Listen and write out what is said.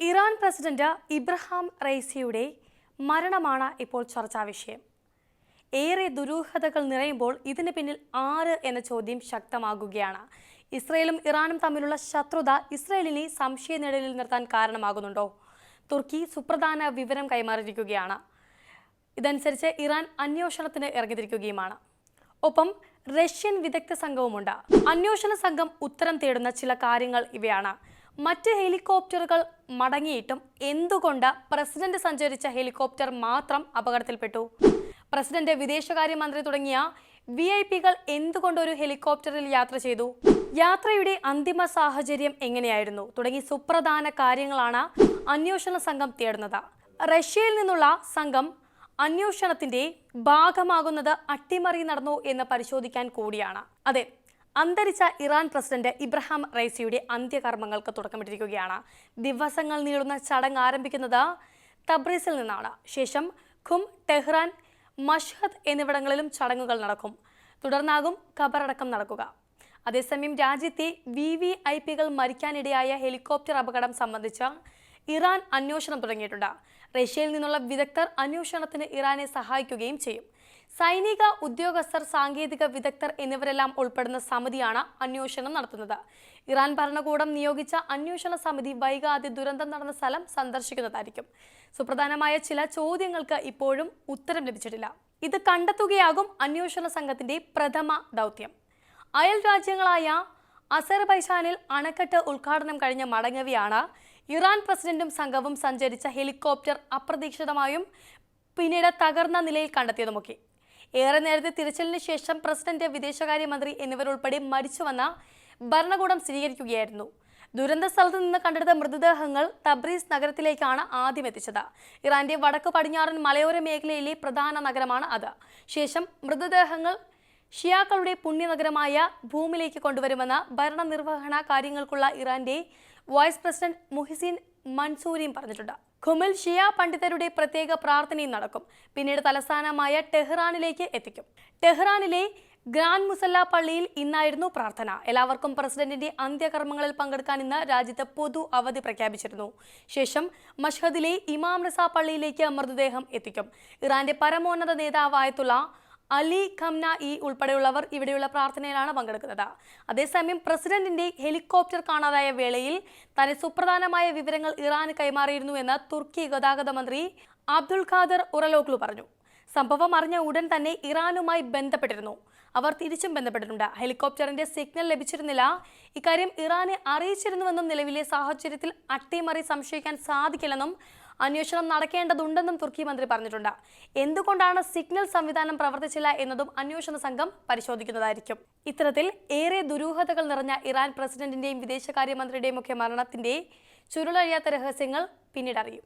Iran president Ebrahim റൈസിയുടെ മരണമാണ് ഇപ്പോൾ ചർച്ചാ വിഷയം. ഏറെ ദുരൂഹതകൾ നിറയുമ്പോൾ ഇതിന് പിന്നിൽ ആര് എന്ന ചോദ്യം ശക്തമാകുകയാണ്. ഇസ്രയേലും ഇറാനും തമ്മിലുള്ള ശത്രുത ഇസ്രയേലിനെ സംശയനിഴലിൽ നിർത്താൻ കാരണമാകുന്നുണ്ടോ? തുർക്കി സുപ്രധാന വിവരം കൈമാറിയിരിക്കുകയാണ്. ഇതനുസരിച്ച് ഇറാൻ അന്വേഷണത്തിന് ഇറങ്ങിത്തിരിക്കുകയുമാണ്. ഒപ്പം റഷ്യൻ വിദഗ്ധ സംഘവുമുണ്ട്. അന്വേഷണ സംഘം ഉത്തരം തേടുന്ന ചില കാര്യങ്ങൾ ഇവയാണ്. മറ്റ് ഹെലികോപ്റ്ററുകൾ മടങ്ങിയിട്ടും എന്തുകൊണ്ട് പ്രസിഡന്റ് സഞ്ചരിച്ച ഹെലികോപ്റ്റർ മാത്രം അപകടത്തിൽപ്പെട്ടു? പ്രസിഡന്റ് വിദേശകാര്യമന്ത്രി തുടങ്ങിയ വി ഐ പികൾ എന്തുകൊണ്ട് ഒരു ഹെലികോപ്റ്ററിൽ യാത്ര ചെയ്തു? യാത്രയുടെ അന്തിമ സാഹചര്യം എങ്ങനെയായിരുന്നു? തുടങ്ങി സുപ്രധാന കാര്യങ്ങളാണ് അന്വേഷണ സംഘം തേടുന്നത്. റഷ്യയിൽ നിന്നുള്ള സംഘം അന്വേഷണത്തിന്റെ ഭാഗമാകുന്നത് അട്ടിമറി നടന്നു എന്ന് പരിശോധിക്കാൻ കൂടിയാണ്. അതെ അന്തരിച്ച ഇറാൻ പ്രസിഡന്റ് ഇബ്രഹാം റൈസിയുടെ അന്ത്യകർമ്മങ്ങൾക്ക് തുടക്കമിട്ടിരിക്കുകയാണ്. ദിവസങ്ങൾ നീളുന്ന ചടങ്ങ് ആരംഭിക്കുന്നത് തബ്രീസിൽ നിന്നാണ്. ശേഷം ഖും ടെഹ്റാൻ മഷ്ഹദ് എന്നിവിടങ്ങളിലും ചടങ്ങുകൾ നടക്കും. തുടർന്നാകും ഖബറടക്കം നടക്കുക. അതേസമയം രാജ്യത്തെ വി വി ഐ പികൾ മരിക്കാനിടയായ ഹെലികോപ്റ്റർ അപകടം സംബന്ധിച്ച് ഇറാൻ അന്വേഷണം തുടങ്ങിയിട്ടുണ്ട്. റഷ്യയിൽ നിന്നുള്ള വിദഗ്ധർ അന്വേഷണത്തിന് ഇറാനെ സഹായിക്കുകയും ചെയ്യും. സൈനിക ഉദ്യോഗസ്ഥർ സാങ്കേതിക വിദഗ്ധർ എന്നിവരെല്ലാം ഉൾപ്പെടുന്ന സമിതിയാണ് അന്വേഷണം നടത്തുന്നത്. ഇറാൻ ഭരണകൂടം നിയോഗിച്ച അന്വേഷണ സമിതി വൈകാതെ ദുരന്തം നടന്ന സ്ഥലം സന്ദർശിക്കുന്നതായിരിക്കും. സുപ്രധാനമായ ചില ചോദ്യങ്ങൾക്ക് ഇപ്പോഴും ഉത്തരം ലഭിച്ചിട്ടില്ല. ഇത് കണ്ടെത്തുകയാകും അന്വേഷണ സംഘത്തിന്റെ പ്രഥമ ദൗത്യം. അയൽ രാജ്യങ്ങളായ അസർബൈജാനിൽ അണക്കെട്ട് ഉദ്ഘാടനം കഴിഞ്ഞ മടങ്ങവെയാണ് ഇറാൻ പ്രസിഡന്റും സംഘവും സഞ്ചരിച്ച ഹെലികോപ്റ്റർ അപ്രതീക്ഷിതമായും പിന്നീട് തകർന്ന നിലയിൽ കണ്ടെത്തിയതുമൊക്കെ. ഏറെ നേരത്തെ തിരച്ചിലിന് ശേഷം പ്രസിഡന്റ് വിദേശകാര്യമന്ത്രി എന്നിവരുൾപ്പെടെ മരിച്ചുവന്ന ഭരണകൂടം സ്ഥിരീകരിക്കുകയായിരുന്നു. ദുരന്ത സ്ഥലത്ത് നിന്ന് കണ്ടെടുത്ത മൃതദേഹങ്ങൾ തബ്രീസ് നഗരത്തിലേക്കാണ് ആദ്യം എത്തിച്ചത്. ഇറാന്റെ വടക്ക് പടിഞ്ഞാറൻ മലയോര മേഖലയിലെ പ്രധാന നഗരമാണ് അത്. ശേഷം മൃതദേഹങ്ങൾ ഷിയാക്കളുടെ പുണ്യനഗരമായ ഭൂമിയിലേക്ക് കൊണ്ടുവരുമെന്ന് ഭരണനിർവഹണ കാര്യങ്ങൾക്കുള്ള ഇറാന്റെ വൈസ് പ്രസിഡന്റ് മുഹിസീൻ മൻസൂരിയും പറഞ്ഞിട്ടുണ്ട്. ഖുമിൽ ഷിയ പണ്ഡിതരുടെ പ്രത്യേക പ്രാർത്ഥനയും നടക്കും. പിന്നീട് തലസ്ഥാനമായ ടെഹ്റാനിലേക്ക് എത്തിക്കും. ടെഹ്റാനിലെ ഗ്രാൻഡ് മുസല്ല പള്ളിയിൽ ഇന്നായിരുന്നു പ്രാർത്ഥന. എല്ലാവർക്കും പ്രസിഡന്റിന്റെ അന്ത്യകർമ്മങ്ങളിൽ പങ്കെടുക്കാൻ ഇന്ന് രാജ്യത്ത് പൊതു അവധി പ്രഖ്യാപിച്ചിരുന്നു. ശേഷം മഷ്ഹദിലെ ഇമാം റിസ പള്ളിയിലേക്ക് മൃതദേഹം എത്തിക്കും. ഇറാന്റെ പരമോന്നത നേതാവായത്തുള്ള അലി ഖംന ഇ ഉൾപ്പെടെയുള്ളവർ ഇവിടെയുള്ള പ്രാർത്ഥനയിലാണ് പങ്കെടുക്കുന്നത്. അതേസമയം പ്രസിഡന്റിന്റെ ഹെലികോപ്റ്റർ കാണാതായ വേളയിൽ തന്നെ സുപ്രധാനമായ വിവരങ്ങൾ ഇറാന് കൈമാറിയിരുന്നു എന്ന് തുർക്കി ഗതാഗത മന്ത്രി അബ്ദുൽ ഖാദർ ഉറലോഗ്ലു പറഞ്ഞു. സംഭവം അറിഞ്ഞ ഉടൻ തന്നെ ഇറാനുമായി ബന്ധപ്പെട്ടിരുന്നു. അവർ തിരിച്ചും ബന്ധപ്പെട്ടിട്ടുണ്ട്. ഹെലികോപ്റ്ററിന്റെ സിഗ്നൽ ലഭിച്ചിരുന്നില്ല. ഇക്കാര്യം ഇറാനെ അറിയിച്ചിരുന്നുവെന്നും നിലവിലെ സാഹചര്യത്തിൽ അട്ടിമറി സംശയിക്കാൻ സാധിക്കില്ലെന്നും അന്വേഷണം നടക്കേണ്ടതുണ്ടെന്നും തുർക്കി മന്ത്രി പറഞ്ഞിട്ടുണ്ട്. എന്തുകൊണ്ടാണ് സിഗ്നൽ സംവിധാനം പ്രവർത്തിച്ചില്ല എന്നതും അന്വേഷണ സംഘം പരിശോധിക്കുന്നതായിരിക്കും. ഇത്തരത്തിൽ ഏറെ ദുരൂഹതകൾ നിറഞ്ഞ ഇറാൻ പ്രസിഡന്റിന്റെയും വിദേശകാര്യമന്ത്രിയുടെയും ഒക്കെ മരണത്തിന്റെ ചുരുളഴിയാത്ത രഹസ്യങ്ങൾ പിന്നീട് അറിയും.